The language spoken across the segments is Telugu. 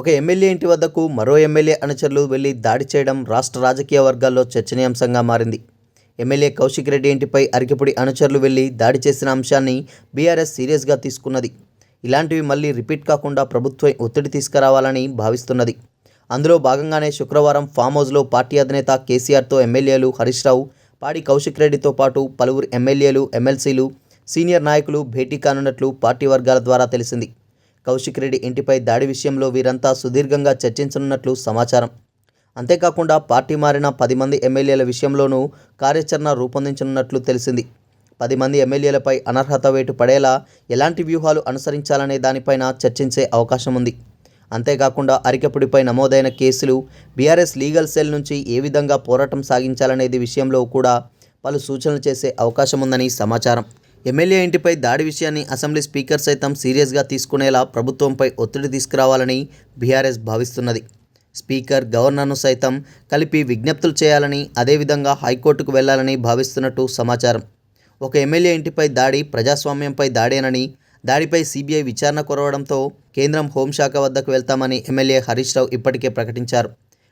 ఒక ఎమ్మెల్యే ఇంటి వద్దకు మరో ఎమ్మెల్యే అనుచరులు వెళ్ళి దాడి చేయడం రాష్ట్ర రాజకీయ వర్గాల్లో చర్చనీయాంశంగా మారింది. ఎమ్మెల్యే కౌశిక్ రెడ్డి ఇంటిపై అరికిపుడి అనుచరులు వెళ్ళి దాడి చేసిన అంశాన్ని బీఆర్ఎస్ సీరియస్గా తీసుకున్నది. ఇలాంటివి మళ్ళీ రిపీట్ కాకుండా ప్రభుత్వం ఒత్తిడి తీసుకురావాలని భావిస్తున్నది. అందులో భాగంగానే శుక్రవారం ఫామ్ హౌస్లో పార్టీ అధినేత కేసీఆర్తో ఎమ్మెల్యేలు హరీష్ రావు పాడి కౌశిక్ రెడ్డితో పాటు పలువురు ఎమ్మెల్యేలు ఎమ్మెల్సీలు సీనియర్ నాయకులు భేటీ కానున్నట్లు పార్టీ వర్గాల ద్వారా తెలిసింది. కౌశిక్ రెడ్డి ఇంటిపై దాడి విషయంలో వీరంతా సుదీర్ఘంగా చర్చించనున్నట్లు సమాచారం. అంతేకాకుండా పార్టీ మారిన పది మంది ఎమ్మెల్యేల విషయంలోనూ కార్యాచరణ రూపొందించనున్నట్లు తెలిసింది. పది మంది ఎమ్మెల్యేలపై అనర్హత వేటు పడేలా ఎలాంటి వ్యూహాలు అనుసరించాలనే దానిపైన చర్చించే అవకాశం ఉంది. అంతేకాకుండా అరికెపుడిపై నమోదైన కేసులు బీఆర్ఎస్ లీగల్ సెల్ నుంచి ఏ విధంగా పోరాటం సాగించాలనేది విషయంలో కూడా పలు సూచనలు చేసే అవకాశం ఉందని సమాచారం. ఎమ్మెల్యే ఇంటిపై దాడి విషయాన్ని అసెంబ్లీ స్పీకర్ సైతం సీరియస్గా తీసుకునేలా ప్రభుత్వంపై ఒత్తిడి తీసుకురావాలని బీఆర్ఎస్ భావిస్తున్నది. స్పీకర్ గవర్నర్ను సైతం కలిపి విజ్ఞప్తులు చేయాలని అదేవిధంగా హైకోర్టుకు వెళ్ళాలని భావిస్తున్నట్టు సమాచారం. ఒక ఎమ్మెల్యే ఇంటిపై దాడి ప్రజాస్వామ్యంపై దాడేనని దాడిపై సీబీఐ విచారణ కొరవడంతో కేంద్రం హోంశాఖ వద్దకు వెళ్తామని ఎమ్మెల్యే హరీష్ రావు ఇప్పటికే ప్రకటించారు.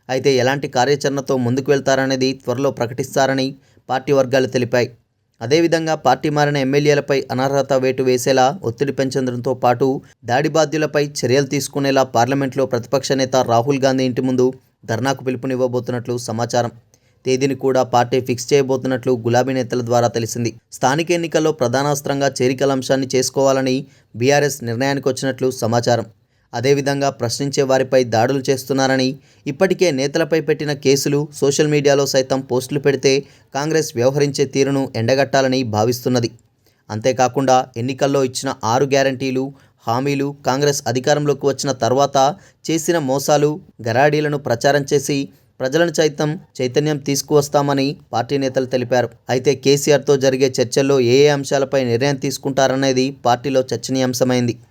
అయితే ఎలాంటి కార్యాచరణతో ముందుకు వెళ్తారనేది త్వరలో ప్రకటిస్తారని పార్టీ వర్గాలు తెలిపాయి. అదేవిధంగా పార్టీ మారిన ఎమ్మెల్యేలపై అనర్హత వేటు వేసేలా ఒత్తిడి పెంచడంతో పాటు దాడి బాధ్యులపై చర్యలు తీసుకునేలా పార్లమెంట్లో ప్రతిపక్ష నేత రాహుల్ గాంధీ ఇంటి ముందు ధర్నాకు పిలుపునివ్వబోతున్నట్లు సమాచారం. తేదీని కూడా పార్టీ ఫిక్స్ చేయబోతున్నట్లు గులాబీ నేతల ద్వారా తెలిసింది. స్థానిక ఎన్నికల్లో ప్రధానాస్త్రంగా చేరికల అంశాన్ని చేసుకోవాలని బీఆర్ఎస్ నిర్ణయానికి వచ్చినట్లు సమాచారం. అదేవిధంగా ప్రశ్నించే వారిపై దాడులు చేస్తున్నారని ఇప్పటికే నేతలపై పెట్టిన కేసులు సోషల్ మీడియాలో సైతం పోస్టులు పెడితే కాంగ్రెస్ వ్యవహరించే తీరును ఎండగట్టాలని భావిస్తున్నది. అంతేకాకుండా ఎన్నికల్లో ఇచ్చిన ఆరు గ్యారంటీలు హామీలు కాంగ్రెస్ అధికారంలోకి వచ్చిన తర్వాత చేసిన మోసాలు గరాడీలను ప్రచారం చేసి ప్రజలను సైతం చైతన్యం తీసుకువస్తామని పార్టీ నేతలు తెలిపారు. అయితే కేసీఆర్తో జరిగే చర్చల్లో ఏ ఏ అంశాలపై నిర్ణయం తీసుకుంటారనేది పార్టీలో చర్చనీయాంశమైంది.